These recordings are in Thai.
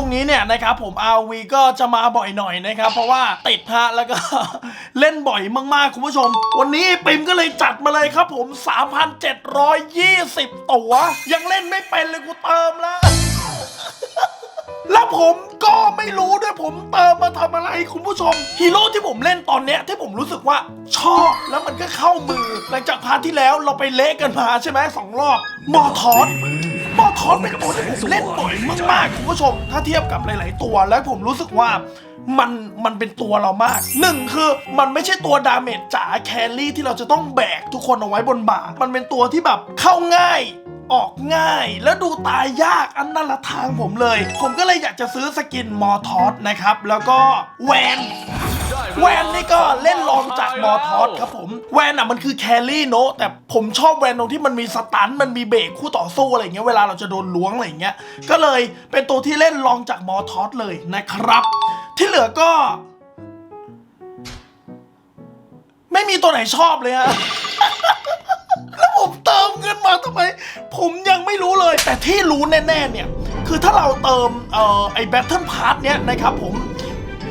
ช่วงนี้เนี่ยนะครับผม RV ก็จะมาบ่อยหน่อยนะครับเพราะว่าติดฮะแล้วก็ เล่นบ่อยมากๆคุณผู้ชม วันนี้ปิมก็เลยจัดมาเลยครับผม 3,720 ตัว ยังเล่นไม่เป็นเลยกูเติมแล้ว แล้วผมก็ไม่รู้ด้วยผมเติมมาทำอะไรคุณผู้ชม ฮีโร่ที่ผมเล่นตอนเนี้ยที่ผมรู้สึกว่าชอบแล้วมันก็เข้ามือ หลังจากพาร์ทที่แล้วเราไปเละกันมาใช่ไหมสองรอบมอทอส อสเป็นตัวที่ผมเล่นบ่อยมากๆคุณผู้ชม ถ้าเทียบกับหลาย ๆ ตัวแล้วผมรู้สึกว่ามันมันเป็นตัวเรามากหนึ่งคือมันไม่ใช่ตัวดาเมจจ๋าแครี่ที่เราจะต้องแบกทุกคนเอาไว้บนบ่า มันเป็นตัวที่แบบเข้าง่ายออกง่ายแล้วดูตายยากอันนั่นละทางผมเลย ผมก็เลยอยากจะซื้อสกินมอทอสนะครับ แล้วก็แวน แวนนี่ก็เล่นรองจากมอทอสครับผม แวนอะมันคือแครี่เนอะแต่ผมชอบแวนตรงที่มันมีสตันมันมีเบรกคู่ต่อสู้อะไรเงี้ยเวลาเราจะโดนล้วงอะไรเงี้ยก็เลยเป็นตัวที่เล่นรองจากมอทอสเลยนะครับ ที่เหลือก็ ไม่มีตัวไหนชอบเลยฮะแล้วผมเติมเงินมาทำไม ผมยังไม่รู้เลย แต่ที่รู้แน่ ๆ เนี่ย คือถ้าเราเติมเอ่อไอ้แบทเทิลพาร์ทเนี้ยนะครับผม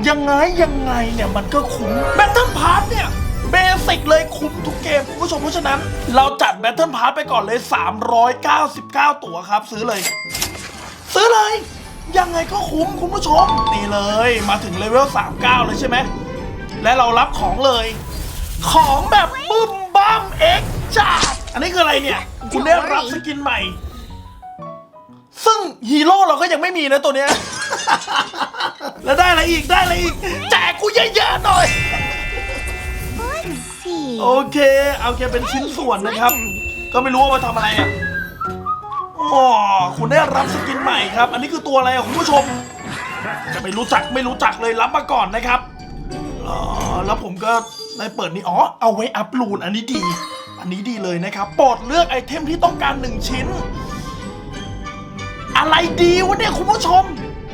ยังไงยังไงเนี่ยมันก็คุ้มแบทเทิลพาร์ทเนี่ยเบสิกเลยคุ้มทุกเกมคุณผู้ชมเพราะฉะนั้น เราจัดแบทเทิลพาร์ทไปก่อนเลย 399 ตั๋วครับ ซื้อเลย ซื้อเลย ยังไงก็คุ้มคุณผู้ชม นี่เลยมาถึงเลเวล 39 เลยใช่ไหม และเรารับของเลย ของแบบบึ้มบ้ามเอ็กจัดอันนี้คืออะไรเนี่ย คุณได้รับสกินใหม่ ซึ่งฮีโร่เราก็ยังไม่มีนะตัวเนี้ย แล้วได้อะไรอีกได้อะไรอีกแจกกูเยอะๆหน่อย see. โอเค เอาแค่เป็นชิ้นส่วนนะครับ ก็ไม่รู้ว่ามาทำอะไรอะอ๋อคุณได้รับสกินใหม่ครับ อันนี้คือตัวอะไรอะคุณผู้ชม จะไม่รู้จักไม่รู้จักเลยรับมาก่อนนะครับเออแล้วผมก็ได้เปิดนี่อ๋อเอาไว้อัพลูนอันนี้ดี อันนี้ดีเลยนะครับโปรดเลือกไอเทมที่ต้องการหนึ่งชิ้น อะไรดีวะเนี่ยคุณผู้ชม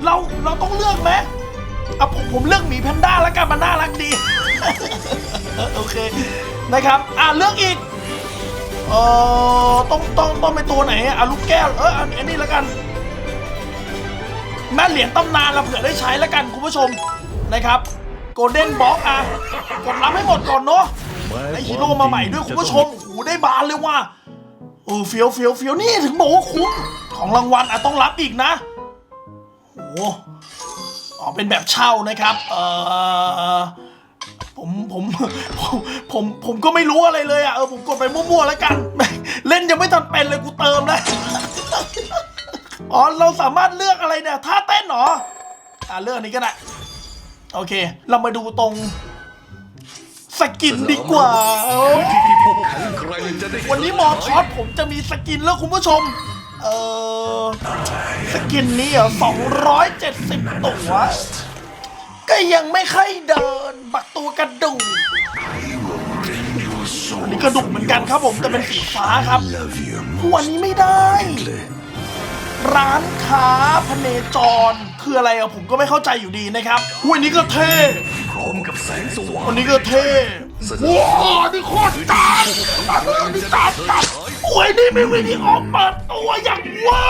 เราเราต้องเลือกไหมอะผมผมเลือกหมีแพนด้าแล้วกันมันน่ารักดีเออโอเคนะครับ อ่าเลือกอีกเออต้องต้องต้องเป็นตัวไหนอะอะลูกแก้วเอออันอันนี้แล้วกันแม่เหรียญตำนานเราเผื่อได้ใช้แล้วกันคุณผู้ชมนะครับโกลเด้นบ็อกอะกดรับให้หมดก่อนเนาะได้ฮีโร่มาใหม่ด้วยคุณผู้ชมโอ้โหได้บานเลยว่ะเออเฟี้ยวเฟี้ยวเฟี้ยวนี่ถึงบอกว่าคุ้มของรางวัลอะต้องรับอีกนะ โอ้โหอ๋อเป็นแบบเช่านะครับเออผมผมผมผมผมก็ไม่รู้อะไรเลยอะเออผมกดไปมั่วๆแล้วกัน เล่นยังไม่ทันเป็นเลยกูเติมเลยอ๋อเราสามารถเลือกอะไรเนี่ยท่าเต้นหรออ่าเลือกอันนี้ก็ได้โอเค เรามาดูตรงสกินดีกว่า วันนี้หมอทอสผมจะมีสกินแล้วคุณผู้ชม เออ สกินนี้เหรอ270ตัวก็ยังไม่ค่อยเดิน บักตัวกระดูกอันนี้กระดูกเหมือนกันครับผมแต่เป็นสีฟ้าครับวันนี้ไม่ได้ ร้านค้าพเนจร คืออะไรอะผมก็ไม่เข้าใจอยู่ดีนะครับวันนี้ก็เท่ พร้อมกับแสงสว่างวันนี้ก็เท่ว้าวนี่โคตรจัดอันนี้จัดจัดโอ้ยนี่มีวิดีโอเปิดตัวอย่างเว่า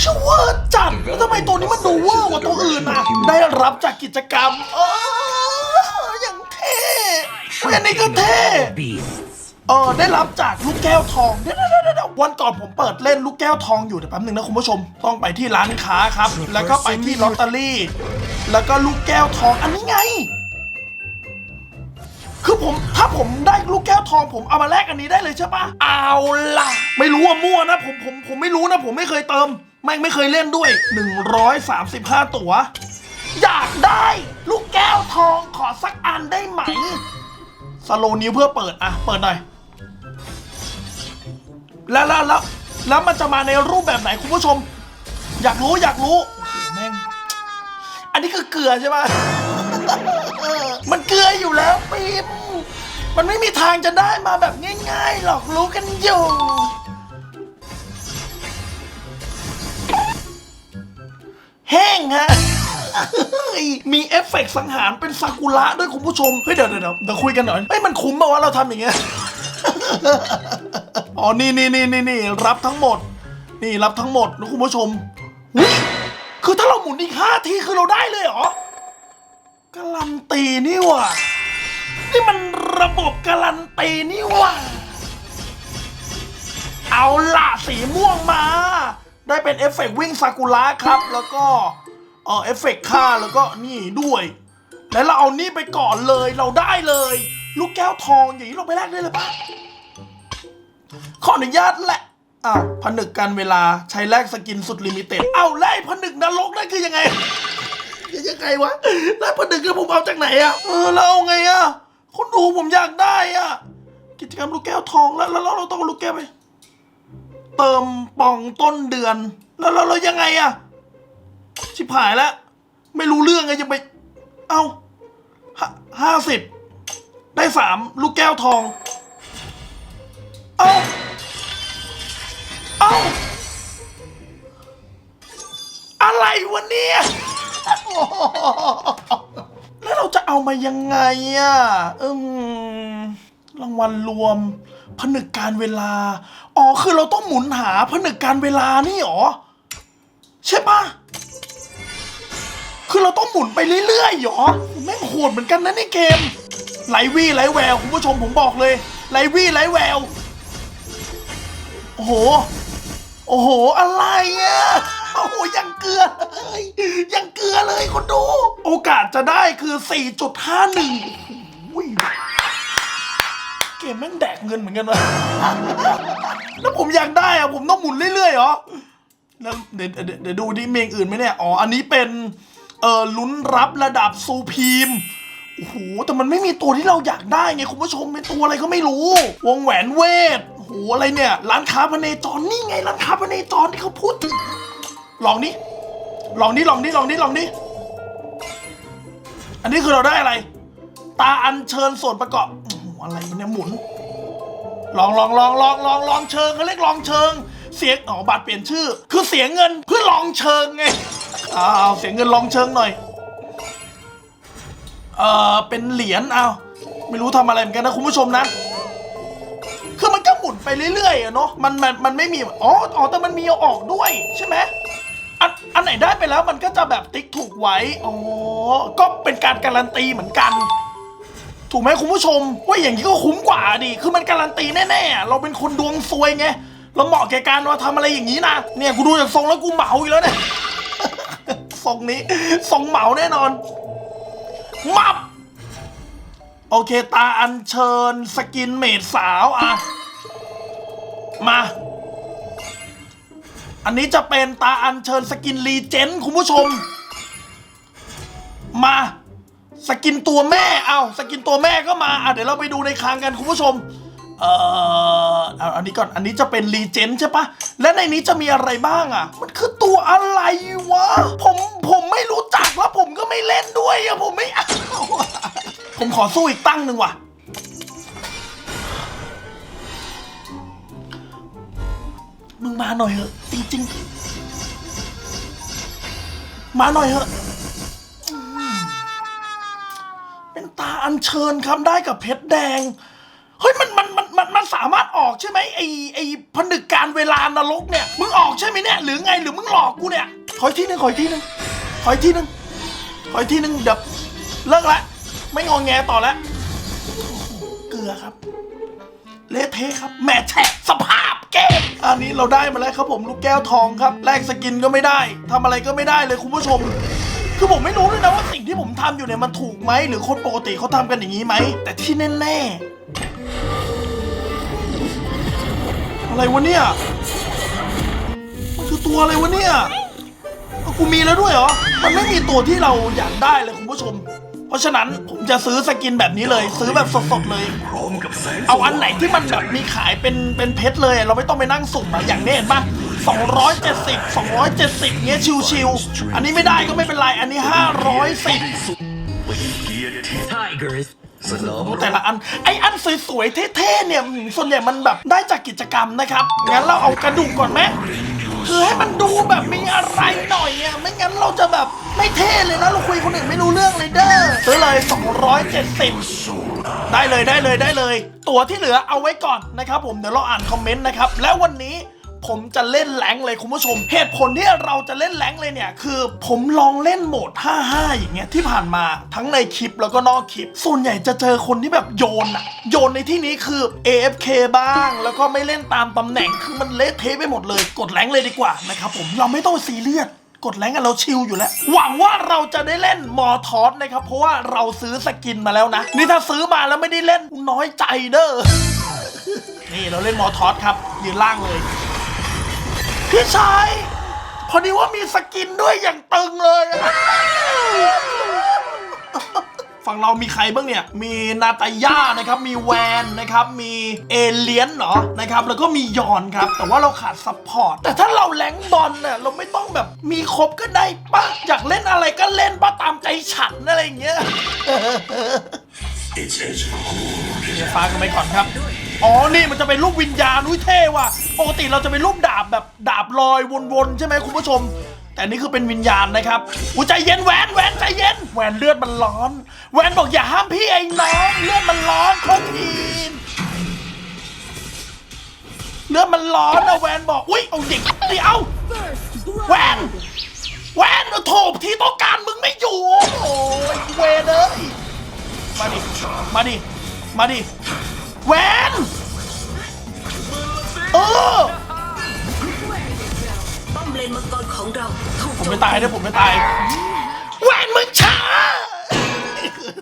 ชัวร์จัดแล้วทำไมตัวนี้มันดูเวอร์กว่าตัวอื่นอะ ได้รับจากกิจกรรม เอออย่างเท่เฮ้ยอันนี้ก็เท่ เออได้รับจากลูกแก้วทองเดี๋ยวเดี๋ยวเดี๋ยวเดี๋ยววันก่อนผมเปิดเล่นลูกแก้วทองอยู่เดี๋ยวแป๊บนึงนะคุณผู้ชม ต้องไปที่ร้านค้าครับ แล้วก็ไปที่ลอตเตอรี่ แล้วก็ลูกแก้วทองอันนี้ไง คือผมถ้าผมได้ลูกแก้วทองผมเอามาแลกอันนี้ได้เลยใช่ปะเอาล่ะ ไม่รู้ว่ามั่วนะผมผมผมไม่รู้นะ ผมไม่เคยเติมแม่งไม่เคยเล่นด้วย 135 ตั๋วอยากได้ลูกแก้วทองขอสักอันได้ไหม สโลว์นิ้วเพื่อเปิด อะ เปิดหน่อย แล้วแล้วแล้วแล้วมันจะมาในรูปแบบไหนคุณผู้ชม อยากรู้อยากรู้โอ้โหแม่งอันนี้คือเกลือใช่ไหม มันเกลืออยู่แล้วปิมมันไม่มีทางจะได้มาแบบง่ายๆหรอกรู้กันอยู่ แห้งฮะยมีเอฟเฟกต์สังหารเป็นซากุระด้วยคุณผู้ชม เฮ้ยเดี๋ยวเดี๋ยวเดี๋ยวคุยกันหน่อยเฮ้ยมันคุ้มป่าวะเราทำอย่างเงี้ย อ๋อ นี่นี่นี่นี่นี่รับทั้งหมด นี่รับทั้งหมดนะคุณผู้ชมอุ๊ยคือถ้าเราหมุนอีกห้าทีคือเราได้เลยเหรอการันตีนี่หว่ะนี่มันระบบการันตีนี่หว่ะเอาละสีม่วงมา ได้เป็นเอฟเฟกต์วิ่งซากุระครับ แล้วก็เออเอฟเฟกต์ฆ่าแล้วก็นี่ด้วย แล้วเราเอานี่ไปก่อนเลยเราได้เลย ลูกแก้วทองอย่างนี้เราไปแลกได้เลยปะขออนุญาตแหละอ้าวผนึกกันเวลาใช้แลกสกินสุดลิมิเต็ดเอาไล่ผนึกนรกนั่นคือยังไง ยังไงวะแล้วผนึกแล้วผมเอาจากไหนอะเออแล้วเอาไงอะคนดูผมอยากได้อะกิจกรรมลูกแก้วทองแล้วแล้วเราต้องลูกแก้วไปเติมป่องต้นเดือน แล้วแล้วแล้วยังไงอะชิบหายแล้ว ไม่รู้เรื่องไงจะไป เอาห้าสิบ ได้สามลูกแก้วทอง เอาเอาอะไรวะเนี่ยแล้วเราจะเอามายังไงอะอืมรางวัลรวม ผนึกการเวลา อ๋อ คือเราต้องหมุนหาผนึกการเวลานี่หรอ ใช่ปะคือเราต้องหมุนไปเรื่อยๆหรอ แม่งโหดเหมือนกันนะในเกม ไหลวี่ไหลแววคุณผู้ชมผมบอกเลยไหลวี่ไหลแววโอ้โห โอ้โห อะไรอะโอ้โหยังเกลือเลยยังเกลือเลยคนดู โอกาสจะได้คือ 4.51โอ้ยเกมแม่งแดกเงินเหมือนกันวะแล้วผมอยากได้อะผมต้องหมุนเรื่อยๆเหรอแล้วเดี๋ยวเดี๋ยวเดี๋ยวดูดิเมงอื่นไหมเนี่ย อ๋อ อันนี้เป็น เออลุ้นรับระดับซูพีม โอ้โหแต่มันไม่มีตัวที่เราอยากได้ไงคุณผู้ชมเป็นตัวอะไรก็ไม่รู้ วงแหวนเวทโอ้โหอะไรเนี่ย ร้านค้าพเนจรนี่ไงร้านค้าพเนจรที่เขาพูดถึงลองนี่ลองนี่ลองนี่ลองนี่ลองนี่อันนี้คือเราได้อะไร ตาอัญเชิญส่วนประกอบโอ้โหอะไรเนี่ยหมุน ลองลองลองลองลองลองเชิงเขาเรียกลองเชิง เสียงอ๋อบัตรเปลี่ยนชื่อ คือเสียเงินเพื่อลองเชิงไงอ้าวเสียเงินลองเชิงหน่อย เออเป็นเหรียญเอาไม่รู้ทำอะไรเหมือนกันนะคุณผู้ชมนะ คือมันก็หมุนไปเรื่อยๆอะเนาะมันมันมันไม่มีอ๋ออ๋อแต่มันมีเอาออกด้วยใช่ไหมอันอันไหนได้ไปแล้วมันก็จะแบบติ๊กถูกไว้อ๋อก็เป็นการการันตีเหมือนกัน ถูกไหมคุณผู้ชมว่าอย่างนี้ก็คุ้มกว่าดิคือมันการันตีแน่ๆอะเราเป็นคนดวงซวยไงเราเหมาะแก่การว่าทำอะไรอย่างนี้นะเนี่ยกูดูจากทรงแล้วกูเหมาอีกแล้วเนี่ย ทรงนี้ทรงเหมาแน่นอน มับ โอเคตาอันเชิญสกินเมดสาวอะ มา อันนี้จะเป็นตาอันเชิญสกินรีเจนคุณผู้ชม มา สกินตัวแม่เอาสกินตัวแม่ก็มาอะเดี๋ยวเราไปดูในคลังกันคุณผู้ชม เอ่อเอาอันนี้ก่อน อันนี้จะเป็นรีเจนใช่ปะ และในนี้จะมีอะไรบ้างอะ มันคือตัวอะไรวะ ผม ผมไม่รู้จักแล้วผมก็ไม่เล่นด้วยอะ ผมไม่เอาอะผมขอสู้อีกตั้งหนึ่งว่ะ มึงมาหน่อยเถอะ จริงๆ มาหน่อยเถอะเป็นตาอัญเชิญครับได้กับเพชรแดง เฮ้ยมันมันมันมันมันสามารถออกใช่ไหมไอไอผนึกการเวลานรกเนี่ย มึงออกใช่ไหมเนี่ยหรือไงหรือมึงหลอกกูเนี่ยขออีกทีหนึงขออีกทีหนึงขออีกทีหนึงขออีกทีหนึงเดี๋ยวเลิกละไม่งอแงต่อแล้วโอ้โหเกลือครับ เละเทะครับแม่แฉะสภาพเกมอันนี้เราได้มาแล้วครับผมลูกแก้วทองครับแลกสกินก็ไม่ได้ทำอะไรก็ไม่ได้เลยคุณผู้ชม คือผมไม่รู้เลยนะว่าสิ่งที่ผมทำอยู่เนี่ยมันถูกไหมหรือคนปกติเขาทำกันอย่างนี้ไหมแต่ที่แน่ๆ อะไรวะเนี่ย มันคือตัวอะไรวะเนี่ยเอากูมีแล้วด้วยเหรอ มันไม่มีตัวที่เราอยากได้เลยคุณผู้ชม เพราะฉะนั้นผมจะซื้อสกินแบบนี้เลย ซื้อแบบสดๆเลย พร้อมกับแสงสว่งเอาอันไหนที่มันแบบมีขายเป็นเป็นเพชรเลย เราไม่ต้องไปนั่งสุ่มอะอย่างนี้เห็นปะ270 270เงี้ยชิวๆอันนี้ไม่ได้ก็ไม่เป็นไร อันนี้ 510 เป็นเกียรติที่ Tigers. สนามแต่ละอันไออันสวยๆเท่ๆเนี่ยส่วนใหญ่มันแบบได้จากกิจกรรมนะครับงั้นเราเอากระดูกก่อนไหมคือให้มันดูแบบมีอะไรหน่อยอะไม่งั้นเราจะแบบไม่เท่เลยนะเราคุยคนอื่นไม่รู้เรื่องเลยเด้อซื้อเลย270 ได้เลยได้เลยได้เลย ตัวที่เหลือเอาไว้ก่อนนะครับผมเดี๋ยวเราอ่านคอมเมนต์นะครับแล้ววันนี้ ผมจะเล่นแรงเลยคุณผู้ชม เหตุผลที่เราจะเล่นแรงเลยเนี่ย คือผมลองเล่นโหมด 55 อย่างเงี้ยที่ผ่านมาทั้งในคลิปแล้วก็นอกคลิป ส่วนใหญ่จะเจอคนที่แบบโยนอะโยนในที่นี้คือ AFK บ้าง แล้วก็ไม่เล่นตามตำแหน่งคือมันเละเทะไปหมดเลย กดแรงเลยดีกว่านะครับผมเราไม่ต้องซีเรียสกดแรงกันเราชิลอยู่แล้ว หวังว่าเราจะได้เล่นมอทอสนะครับ เพราะว่าเราซื้อสกินมาแล้วนะ นี่ถ้าซื้อมาแล้วไม่ได้เล่นน้อยใจเด้อ นี่เราเล่นมอทอสครับ ยืนล่างเลย พี่ชาย พอดีว่ามีสกินด้วยอย่างตึงเลยอะฝั่งเรามีใครบ้างเนี่ย มีนาตาย่านะครับ มีแวนนะครับ มีเอเลียนเหรอ นะครับ แล้วก็มียอนครับ แต่ว่าเราขาดซัพพอร์ต แต่ถ้าเราแรงบอลเนี่ยเราไม่ต้องแบบมีครบก็ได้ปะอยากเล่นอะไรก็เล่นปะตามใจฉันอะไรอย่างเงี้ย It's as good เดี๋ยวฟ้ากันไปก่อนครับ อ๋อ นี่มันจะเป็นรูปวิญญาณอุ้ยเท่ว่ะ ปกติเราจะเป็นรูปดาบแบบดาบลอยวนๆใช่ไหมคุณผู้ชม แต่นี่คือเป็นวิญญาณนะครับ อุ้ยใจเย็นแหวนแหวนใจเย็น แหวนเลือดมันร้อน แหวนบอกอย่าห้ามพี่ไอ้น้องเลือดมันร้อนโทษทีนเลือดมันร้อนนะแหวนบอก อุ้ยเอาเด็กดิเอาแหวนแหวนโถบที่ต้องการมึงไม่อยู่ โอ้ยเวเอ้ยมาดิ มาดิ มาดิแหวน ออป้อมเลนมังกรของเราถูกผมไม่ตายนะผมไม่ตายแหวนมึงช้า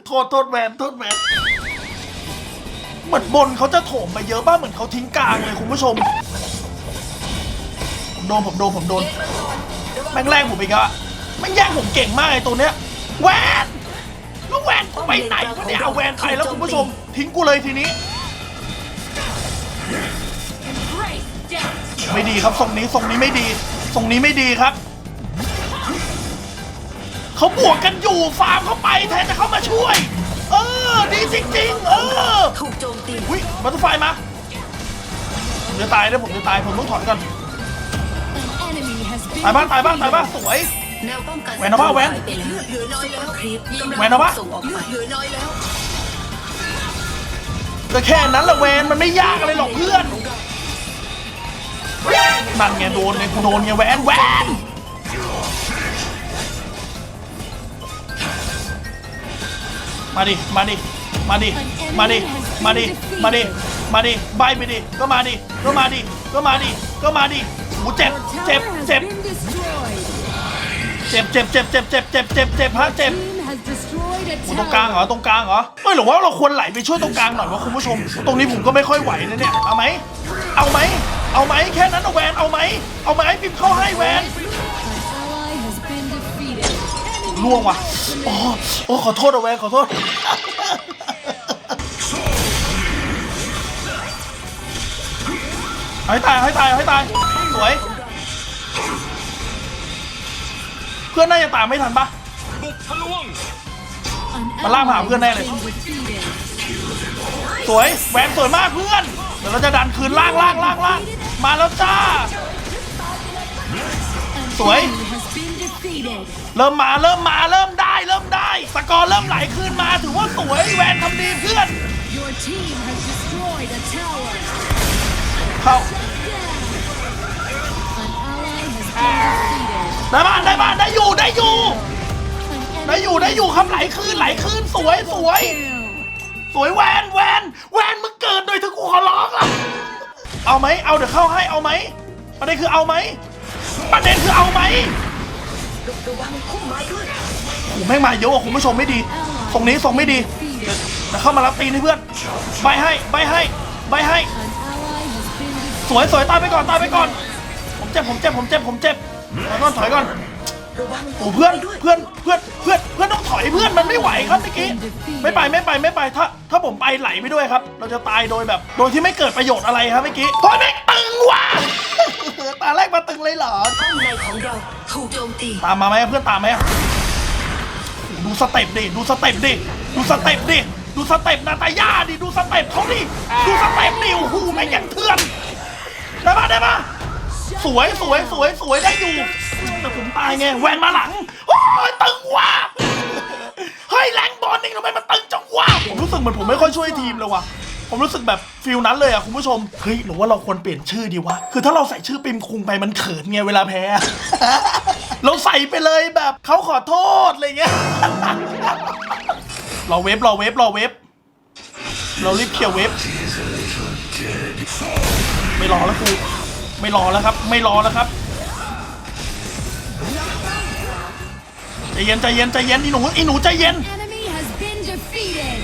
โทษโทษแหวนโทษแหวนเหมือนบนเขาจะโถมมาเยอะบ้างเหมือนเขาทิ้งกลางเลยคุณผู้ชมผมโดนผมโดนผมโดนแม่งแรงผมอีกอะแม่งแย่งผมเก่งมากไอ้ตัวเนี้ยแหวนแล้วแหวนกูไปไหนวะเนี่ยเอาแหวนไปแล้วคุณผู้ชม ทิ้งกูเลยทีนี้ ไม่ดีครับทรงนี้ทรงนี้ไม่ดีทรงนี้ไม่ดีครับเขาบวกกันอยู่ฟาร์มเข้าไปแทนจะเข้ามาช่วย เออดีจริงๆ เออถูกโจมตีวิบัตเตอร์ไฟมาผมจะตายนะผมจะตายผมต้องถอนก่อนตายบ้างตายบ้างตายบ้างสวยแนวป้องกันแหวนเอาปะแหวนไปแล้วเลือดเหลือน้อยแล้วครีปกำลังแหวนเอาปะส่งออกไปเลือดเหลือน้อยแล้วก็แค่นั้นแหละเวนมันไม่ยากอะไรหรอกเพื่อน นั่นไงโดนไงกูโดนไงแหวนแหวนมาดิ มาดิ มาดิ มาดิ มาดิ มาดิ มาดิ ใบไปดิ ก็มาดิ ก็มาดิ ก็มาดิ ก็มาดิหูเจ็บ เจ็บ เจ็บ เจ็บ เจ็บ เจ็บ เจ็บ เจ็บ เจ็บ เจ็บ เจ็บฮะเจ็บตรงกลางเหรอ ตรงกลางเหรอเอ้ยหรือว่าเราควรไหลไปช่วยตรงกลางหน่อยวะคุณผู้ชม ตรงนี้ผมก็ไม่ค่อยไหวนะเนี่ย เอาไหม เอาไหม เอาไหมแค่นั้นเอาแวนเอาไหมเอาไหมพิมพ์เข้าให้แวนล่วงว่ะโอ้โอ้ขอโทษเอาแวนขอโทษเอาให้ตายเอาให้ตายเอาให้ตาย สวย เพื่อนน่าจะตามไม่ทันปะมันล่ากมาหาเพื่อนแน่เลยสวยแหวนสวยมากเพื่อน เดี๋ยวเราจะดันคืนล่างล่างล่างล่าง มาแล้วจ้า สวย เริ่มมาเริ่มมาเริ่มได้เริ่มได้ สกอร์เริ่มไหลขึ้นมาถือว่าสวยแวนทำดีเพื่อน เข้าได้บ้านได้บ้านได้อยู่ได้อยู่ ได้อยู่ได้อยู่ครับไหลขึ้นไหลขึ้นสวยสวย สวยแวนแวนแวนมึงเกิดโดยที่กูขอร้องอะ เอาไหมเอาเดี๋ยวเข้าให้เอาไหมประเด็นคือเอาไหมประเด็นคือเอาไหมระวังพุ่มไม้ด้วยโอ้โหแม่งมาเยอะอะคุณผู้ชมไม่ดีทรงนี้ส่งไม่ดีเดี๋ยวเข้ามารับตีนให้เพื่อนใบให้ใบให้ใบให้ สวยสวยตายไปก่อนตายไปก่อน ผมเจ็บผมเจ็บผมเจ็บผมเจ็บถอยก่อนถอยก่อน ระวังโอ้เพื่อนเพื่อนเพื่อนเพื่อนเพื่อนต้องถอยเพื่อนมันไม่ไหวครับเมื่อกี้ไม่ไปไม่ไปไม่ไปถ้า ถ้าผมไปไหลไปด้วยครับ เราจะตายโดยแบบโดยที่ไม่เกิดประโยชน์อะไรครับเมื่อกี้ถอยไม่งตึงว่ะ ตาแรกมาตึงเลยเหรอป้อมในของเราถูกโจมตีตามมาไหมเพื่อนตามไหมดูสเต็ปดิดูสเต็ปดิดูสเต็ปดิดูสเต็ปนาตาย่าดิดูสเต็ปเขาดิดูสเต็ปดิโอ้โหแม่งอย่างเถื่อนได้ปะได้ปะสวยสวยสวยสวยได้อยู่ แต่ผมตายไงแหวนมาหลัง โอ้ยตึงว่ะเฮ้ยแรงบอลนี่ทำไมมันตึงจังวะผมรู้สึกเหมือนผมไม่ค่อยช่วยทีมเลยว่ะผมรู้สึกแบบฟิลนั้นเลยอะคุณผู้ชมเฮ้ยหรือว่าเราควรเปลี่ยนชื่อดีวะคือถ้าเราใส่ชื่อปิมคุงไปมันเขินไงเวลาแพ้ เราใส่ไปเลยแบบเขาขอโทษอะไรเงี้ยรอเว็บรอเว็บรอเว็บเรารีบเคลียร์เว็บไม่รอแล้วกูไม่รอแล้วครับ ไม่รอแล้วครับ ใจเย็นใจเย็นใจเย็นอีหนูอีหนูใจเย็น enemy has been defeated.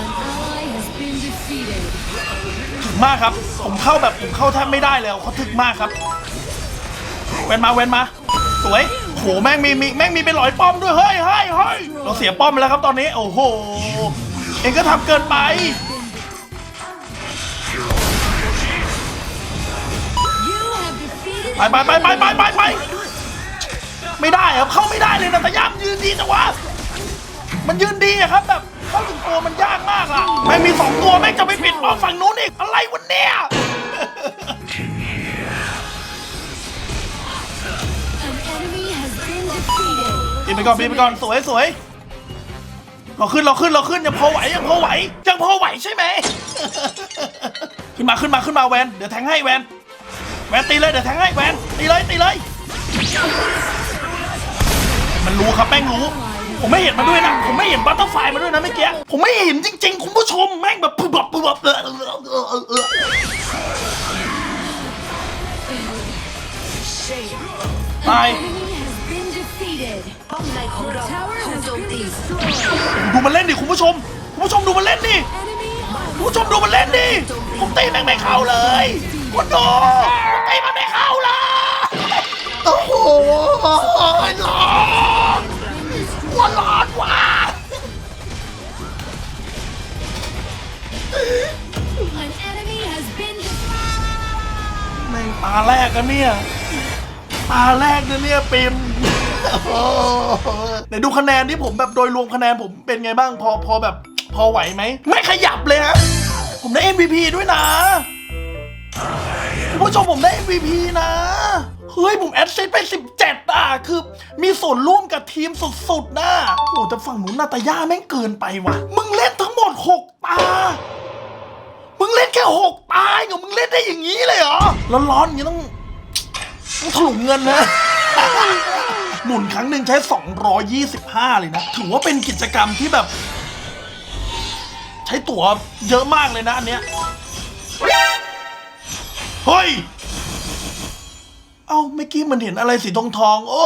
An ally has been defeated. ถึกมากครับผมเข้าแบบผมเข้าแทบไม่ได้เลยเขาถึกมากครับเวนมาเวนมา สวยโหแม่งมีมีแม่งมีเป็นร้อยป้อมด้วยเฮ้ยเฮ้ยเฮ้ยเราเสียป้อมไปแล้วครับตอนนี้ โอ้โหเองก็ทำเกินไป You have defeated ไปไปไปไปไปไปไป ไม่ได้ครับเข้าไม่ได้เลยนะแต่ย่ามยืนดีจังวะมันยืนดีอะครับแบบเข้าถึงตัวมันยากมากอะไม่มีสองตัวแม่งจะไปปิดป้อมฝั่งนู้นอีกอะไรวะเนี่ย An enemy has been defeated. ปีนไปก่อนปีนไปก่อนสวยสวยเราขึ้นเราขึ้นเราขึ้นยังพอไหวยังพอไหวยังพอไหวใช่ไหม ขึ้นมาขึ้นมาขึ้นมาแวนเดี๋ยวแทงให้แวนแวนตีเลยเดี๋ยวแทงให้แวนตีเลยตีเลย มันรู้ครับแม่งรู้ ผมไม่เห็นมาด้วยนะ ผมไม่เห็นบัตเตอร์ไฟมาด้วยนะเมื่อกี้ ผมไม่เห็นจริงๆ คุณผู้ชมแม่งแบบปึ๊บปึ๊บปึ๊บเออเออเออเออตายดูมันเล่นดิคุณผู้ชม คุณผู้ชมดูมันเล่นดิคุณผู้ชมดูมันเล่นดิผมตีแม่งไม่เข้าเลยคุณดูผมตีมันไม่เข้าเลยโอ้โหร้อ กกันเนี่ยตาแรกนะเนี่ยปิมโอ้โหไหนดูคะแนนที่ผมแบบโดยรวมคะแนนผมเป็นไงบ้างพอพอแบบพอไหวไหม ไม่ขยับเลยฮะ ผมได้ MVP ด้วยนะคุณผู้ชมผมได้ MVP นะ เฮ้ย ผมแอดซิสไป 17 อะ คือมีส่วนร่วมกับทีมสุดๆนะโอ้โหแต่ฝั่งนู้นนาตาย่าแม่งเกินไปว่ะ มึงเล่นทั้งหมด 6 ตา มึงเล่นแค่ 6 ตาเหรอมึงเล่นได้อย่างนี้เลยเหรอร้อนๆอย่างนี้ต้องต้อง ถลุงเงินนะ หมุนครั้งหนึ่งใช้ 225 เลยนะ ถือว่าเป็นกิจกรรมที่แบบ ใช้ตั๋วเยอะมากเลยนะอันเนี้ย เฮ้ย เอ้าเมื่อกี้มันเห็นอะไรสีทองทอง โอ้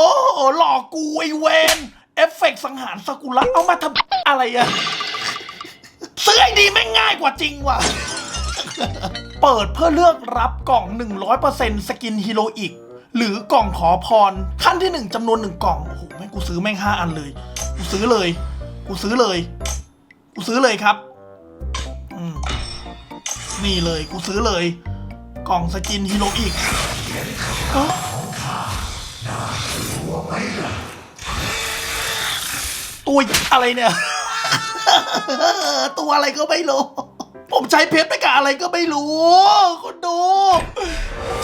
หลอกกูไอเวนเอฟเฟกต์สังหารสกุละเอามาทำอะไรอะซื้อไอดีไม่ง่ายกว่าจริงว่ะ เปิดเพื่อเลือกรับกล่อง 100%สกินฮีโรอีก หรือกล่องขอพรขั้นที่ 1จำนวนหนึ่งกล่อง โอ้โห แม่งกูซื้อแม่งห้าอันเลย กูซื้อเลย กูซื้อเลย กูซื้อเลยครับ อืม นี่เลย กูซื้อเลย กล่องสกินฮีโร่อีกตัวอะไรเนี่ย ตัวอะไรก็ไม่รู้ ผมใช้เพชรไปกับอะไรก็ไม่รู้คุณดู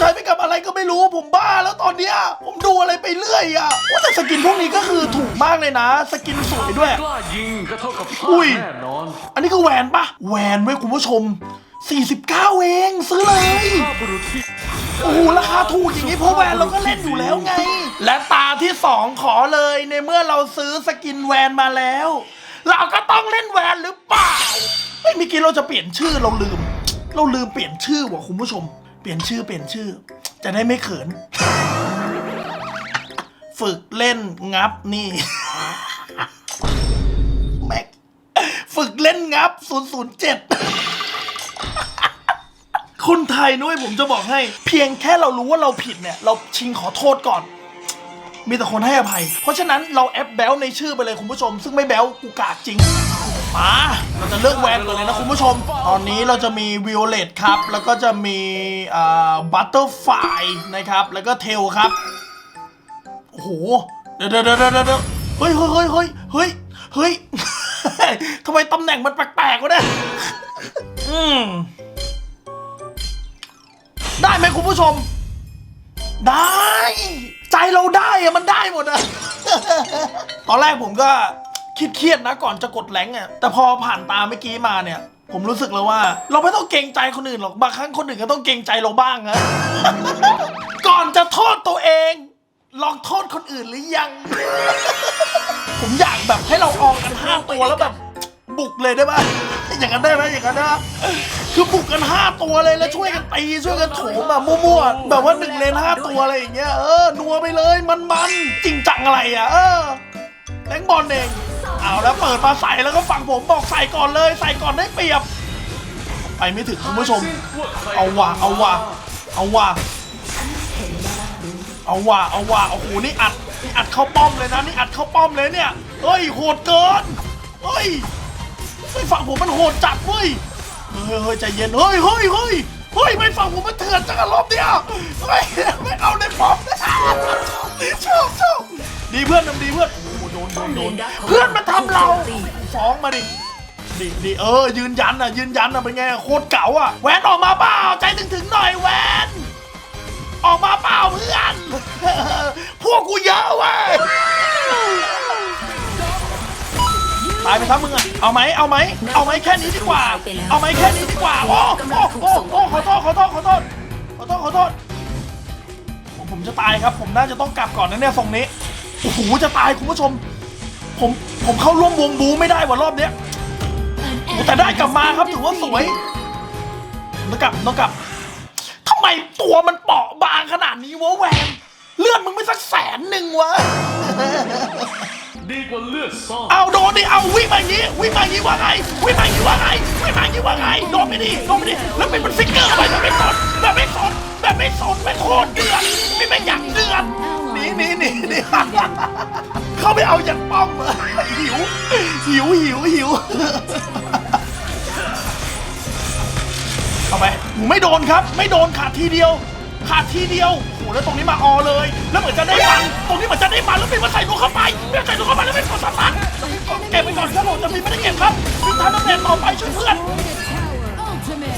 ใช้ไปกับอะไรก็ไม่รู้ผมบ้าแล้วตอนเนี้ยผมดูอะไรไปเรื่อยอะว่าแต่สกินพวกนี้ก็คือถูกมากเลยนะ สกินสวยด้วย กล้ายิงก็เท่ากับพลาอุ้ดยแน่นอนอันนี้คือแหวนปะแหวนเว้ยคุณผู้ชม 49 เองซื้อเลย ข้าบุรุษที่โอ้โหราคาถูกอย่างนี้เพราะแวนเราก็เล่นอยู่แล้วไง และตาที่สองขอเลยในเมื่อเราซื้อสกินแวนมาแล้ว เราก็ต้องเล่นแวนหรือเปล่าเฮ้ยเมื่อกี้เราจะเปลี่ยนชื่อเราลืม เราลืมเปลี่ยนชื่อว่ะคุณผู้ชม เปลี่ยนชื่อเปลี่ยนชื่อ จะได้ไม่เขิน ฝึกเล่นงับนี่แม็กฝึกเล่นงับ 007 คนไทยนุ้ยผมจะบอกให้ เพียงแค่เรารู้ว่าเราผิดเนี่ย เราชิงขอโทษก่อน มีแต่คนให้อภัย เพราะฉะนั้นเราแอปแบลในชื่อไปเลยคุณผู้ชม ซึ่งไม่แบลกูกากจริง มาเราจะเลือกแวนก่อนเลยนะคุณผู้ชม ตอนนี้เราจะมีวิโอเลตครับ แล้วก็จะมีบัตเตอร์ไฟนะครับ แล้วก็เทลครับ โอ้โห เดี๋ยวเดี๋ยวเดี๋ยวเดี๋ยวเดี๋ยวเฮ้ยเฮ้ยเฮ้ยเฮ้ยเฮ้ยเฮ้ยทำไมตำแหน่งมันแปลกๆวะเนี่ยอืมได้ไหมคุณผู้ชม ได้ ใจเราได้อะมันได้หมดอะตอนแรกผมก็ เครียดๆนะก่อนจะกดแรงค์อะแต่พอผ่านตาเมื่อกี้มาเนี่ย ผมรู้สึกแล้วว่า เราไม่ต้องเกรงใจคนอื่นหรอกบางครั้งคนอื่นก็ต้องเกรงใจเราบ้างนะก่อนจะโทษตัวเอง ลองโทษคนอื่นหรือยัง ผมอยากแบบให้เราออกกันห้าตัวแล้วแบบ บุกเลยได้ปะอย่างนั้นได้ไหมอย่างนั้นได้ปะคือบุกกันห้าตัวเลยแล้วช่วยกันตีช่วยกันโถมแบบมั่วๆแบบว่าหนึ่งเลนห้าตัวอะไรอย่างเงี้ยเออนัวไปเลยมันๆจริงจังอะไรอะเออแบงค์บอลเอง เอาแล้วเปิดมาใส่แล้วก็ฝั่งผมบอกใส่ก่อนเลย ใส่ก่อนได้เปรียบ ไปไม่ถึงคุณผู้ชม เอาว่ะเอาว่ะเอาว่ะเอาว่ะเอาว่ะโอ้โหนี่อัดนี่อัดเข้าป้อมเลยนะนี่อัดเข้าป้อมเลยเนี่ยเฮ้ยโหดเกินเฮ้ยไม่ฝั่งผมมันโหดจัดเว้ยเฮ้ยเฮ้ยใจเย็นเฮ้ยเฮ้ยเฮ้ยเฮ้ยไม่ฝั่งผมมันเถื่อนจัง มาดิดีดีเออ ยืนยันอะ ยืนยันอะเป็นไงโคตรเก๋าอะแหวนออกมาเปล่าใจถึงถึงหน่อยแหวนออกมาเปล่าเพื่อน พวกกูเยอะเว้ยตายไปทั้งมึงอะ เอาไหมเอาไหมเอาไหมแค่นี้ดีกว่า เอาไหมแค่นี้ดีกว่า โอ้โอ้โอ้โอ้ขอโทษขอโทษขอโทษขอโทษขอโทษผมผมจะตายครับ ผมน่าจะต้องกลับก่อนนะเนี่ยทรงนี้ โอ้โห จะตายคุณผู้ชม ผมผมเข้าร่วมวงบูไม่ได้ว่ะรอบเนี้ย An โอ้แต่ได้กลับมาครับถือว่าสวย defeated. ต้องกลับต้องกลับทำไมตัวมันเปราะบางขนาดนี้วะแหวนเลือดมึงไม่สักแสนหนึ่งวะดีกว่าเลือดซ่อนเอาโดนดิเอาวิ่งมาอย่างนี้วิ่งมาอย่างนี้ว่าไงวิ่งมาอย่างนี้ว่าไงวิ่งมาอย่างนี้ว่าไงโดนไปดิโดนไปดิแล้วเป็นมันฟิกเกอร์ไปแบบไม่สนแบบไม่สนแบบไม่สนไม่โคตรเดือดไม่ไม่อยากเดือด หนีหนีหนีหนีเข้าไปเอาอย่างป้อมหิว หิวหิวหิวเข้าไปหูไม่โดนครับ ไม่โดนขาดทีเดียว ขาดทีเดียวโอ้โหแล้วตรงนี้มาออเลย แล้วเหมือนจะได้มันตรงนี้เหมือนจะได้มันแล้วเป็นมาใส่ลูกเข้าไปเป็นใส่ลูกเข้าไปแล้วเป็นกดสตาร์เก็บไปก่อนครับผมจะมีไม่ได้เก็บครับมีทำน้ำเน็ตต่อไปช่วยเพื่อน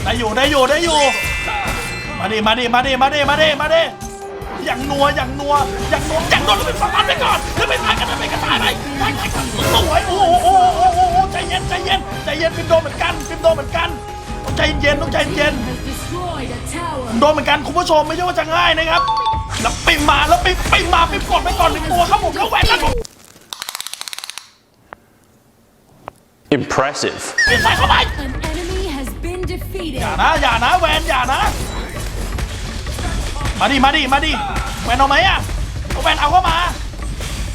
ได้อยู่ได้อยู่ได้อยู่มาดิมาดิมาดิมาดิมาดิมาดิ อย่างนัวอย่างนัวอย่างนัวอย่างนัวแล้วเป็นสตาร์ทไปก่อนแล้วเป็นพายกันแล้วเป็นกระต่ายไปพายกันสวยโอ้โหโอ้โหโอ้โหโอ้ใจเย็นใจเย็นใจเย็นฟิมโดนเหมือนกันฟิมโดนเหมือนกันต้องใจเย็นต้องใจเย็นโดนเหมือนกันคุณผู้ชมไม่ใช่ว่าจะง่ายนะครับแล้วปิมมาแล้วปิมปิมมาปิมกดไปก่อนหนึ่งตัวครับผมแล้วแหวนแล้วผม impressive ปิมใส่เข้าไปอย่านะอย่านะแหวนอย่านะ มาดิมาดิมาดิแวนเอาไหมอะเอาแวนเอาเข้ามา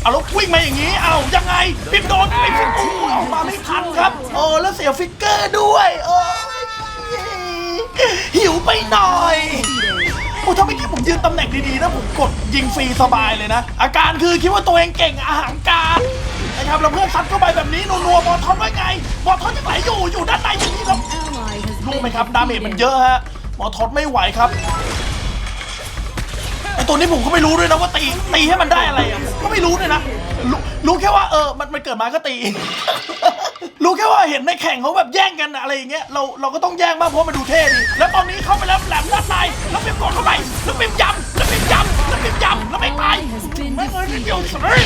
เอาแล้ววิ่งมาอย่างนี้ เอายังไงปิมโดนปิมโอ้ยออกมาไม่ทันครับโอ้แล้วเสียฟิกเกอร์ด้วยโอ้ยหิวไปหน่อยโอ้ถ้าไม่อกี้ผมยืนตำแหน่งดีๆนะผมกดยิงฟรีสบายเลยนะ อาการคือคิดว่าตัวเองเก่งอาหารการนะครับแล้วเพื่อนซัดเข้าไปแบบนี้นัวๆบอลทอนไว้ไง บอลทอนยังไหลอยู่อยู่ด้านในอย่างนี้ครับรู้ไหมครับดาเมจมันเยอะฮะบอลทอนไม่ไหวครับ ไอตัวนี้ผมก็ไม่รู้ด้วยนะว่าตีตีให้มันได้อะไรอะผมก็ไม่รู้เลยนะรู้รู้แค่ว่าเออมันมันเกิดมาก็ตี รู้แค่ว่าเห็นในแข่งเขาแบบแย่งกันอะไรอย่างเงี้ยเราเราก็ต้องแย่งบ้างเพราะมันดูเท่ดีแล้วตอนนี้เข้าไปแล้วแหลมด้านในแล้วเป็นกดเข้าไปแล้วเป็นยำแล้วเป็นยำแล้วเป็นยำแล้วไม่ตาย ม่เอ้ยไม่เกี่ยวเลย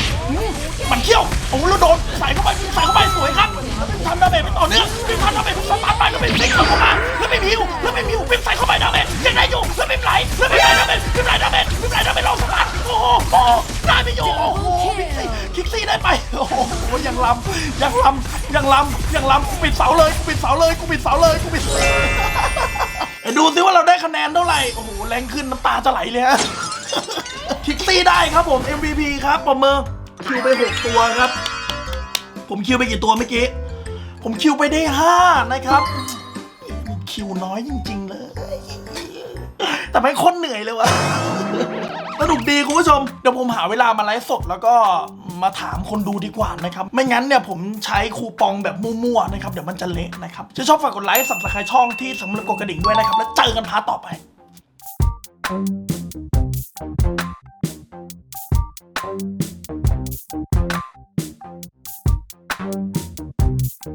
มันเขี้ยวโอ้โหแล้วโดนใส่เข้าไปใส่เข้าไปสวยครับแล้วปิมทำดาเมจไปต่อเนื่องปิมทำดาเมจสตาร์ทไปแล้วปิมซิงเข้ามาแล้วปิมหิวแล้วปิมหิวปิมใส่เข้าไปดาเมจยังไงอยู่แล้วปิมไหลแล้วปิมไหลดาเมจปิมไหลดาเมจปิมไหลดาเมจเราสตาร์ทโอ้โหโอ้ได้ไม่อยู่โอ้โหคิกซี่คิกซี่ได้ไปโอ้โหยังลำยังลำยังลำยังลำกูปิดเสาเลยกูปิดเสาเลยกูปิดเสาเลยกูปิดดูซิว่าเราได้คะแนนเท่าไหร่โอ้โหแรงขึ้นน้ำตาจะไหลเลยฮะ คิกซี่ได้ครับผม MVP ครับปมมือคิวไป 6 ตัวครับ ผมคิวไปกี่ตัวเมื่อกี้ ผมคิวไปได้ 5 นะครับ คิวน้อยจริง ๆ เลย แต่ไม่คนเหนื่อยเลยวะสนุกดีคุณผู้ชม เดี๋ยวผมหาเวลามาไลฟ์สดแล้วก็มาถามคนดูดีกว่านะครับ ไม่งั้นเนี่ยผมใช้คูปองแบบมั่วๆนะครับ เดี๋ยวมันจะเละนะครับถ้าชอบฝากกดไลค์สับสไครช่องที่สำหรับกดกระดิ่งด้วยนะครับ แล้วเจอกันพาร์ทต่อไป Thank you.